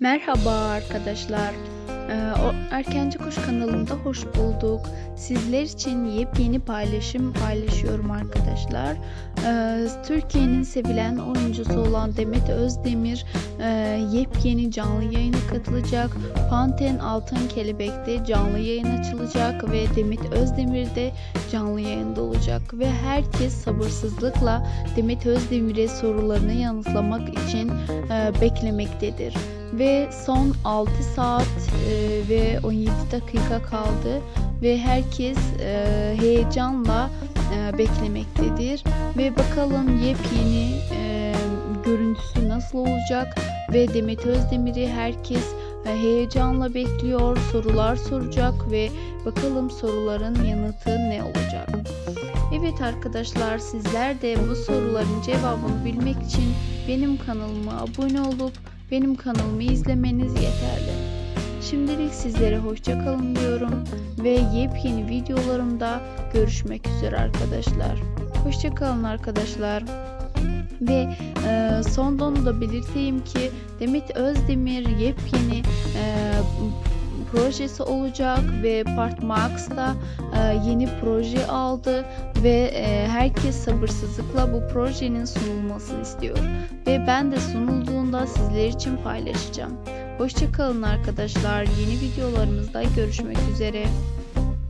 Merhaba arkadaşlar. Ee, Erkenci Kuş kanalında hoş bulduk. Sizler için yepyeni paylaşım paylaşıyorum arkadaşlar. Ee, Türkiye'nin sevilen oyuncusu olan Demet Özdemir e, yepyeni canlı yayına katılacak. Panten Altın Kelebek'te canlı yayın açılacak ve Demet Özdemir de canlı yayında olacak ve herkes sabırsızlıkla Demet Özdemir'e sorularını yanıtlamak için e, beklemektedir ve son 6 saat e, ve 17 dakika kaldı ve herkes e, heyecanla e, beklemektedir ve bakalım yepyeni e, görüntüsü nasıl olacak ve Demet Özdemir'i herkes e, heyecanla bekliyor sorular soracak ve bakalım soruların yanıtı ne olacak. Evet arkadaşlar sizler de bu soruların cevabını bilmek için benim kanalıma abone olup benim kanalımı izlemeniz yeterli. Şimdilik sizlere hoşça kalın diyorum ve yepyeni videolarımda görüşmek üzere arkadaşlar. Hoşça kalın arkadaşlar. Ve e, sondan da belirteyim ki Demet Özdemir yepyeni e, projesi olacak ve Part Max'ta e, yeni proje aldı ve e, herkes sabırsızlıkla bu projenin sunulmasını istiyor ve ben de sunulduğunda sizler için paylaşacağım. Hoşçakalın arkadaşlar. Yeni videolarımızda görüşmek üzere.